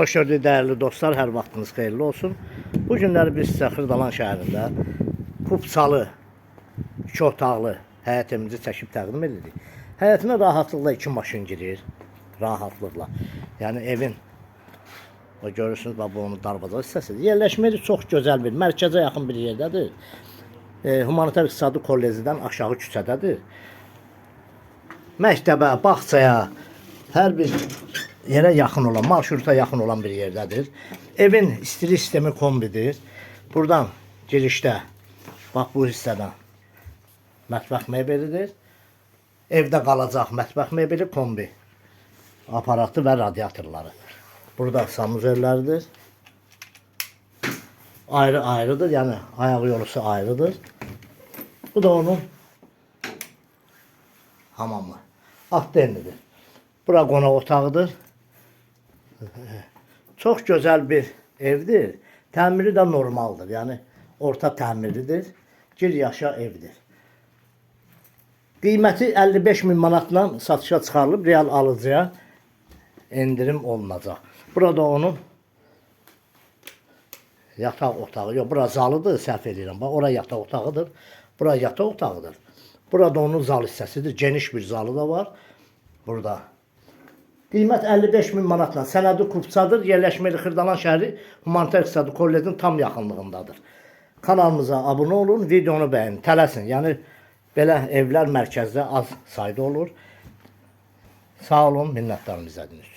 Xoş gördük dəyərli dostlar, hər vaxtınız xeyirli olsun. Bu günləri biz sizə Xırdalan şəhərində Kupsalı, iki otaqlı həyətimizi çəkib təqdim edirik. Həyətinə rahatlıqla iki maşın girir, rahatlıqla. Yəni evin o görürsünüz bax bu onun darvaza hissəsidir. Yerləşməyi çox gözəl bir, mərkəzə yaxın bir yerdədir. E, Humanitar İqtisadi Kollejidən aşağı küçədədir. Məktəbə, bağçaya, hər bir yerə yaxın olan, marşruta yaxın olan bir yerdədir. Evin istilik sistemi kombidir. Buradan girişdə, bax bu hissədən mətbəx mebelidir. Evdə qalacaq mətbəx mebeli kombi aparatı və radiatorları. Burada sanuzerlərdir. Ayrı-ayrıdır, yəni ayaq yolusu ayrıdır. Bu da onun hamamı. Atdenlidir. Bura qonaq otağıdır. Çox gözəl bir evdir. Təmiri də normaldır. Yəni orta təmirlidir. Gir yaşa evdir. Qiyməti 55 min manatla satışa çıxarılıb real alıcıya endirim olunacaq. Burada onun yataq otağı, yox, bura zalıdır, səhv edirəm. Bax, ora yataq otağıdır. Bura yataq otağıdır. Burada onun zal hissəsidir. Geniş bir zalı da var. Burada. Qiymət 55 min manatla. Sənədi Kupçadır. Yerləşməli Xırdalan şəhəri Humanitar İqtisadi Kollecinin tam yaxınlığındadır. Kanalımıza abunə olun, videonu bəyənin, tələsin. Yəni belə evlər mərkəzdə az sayda olur. Sağ olun, minnətdarım izlədiyiniz üçün.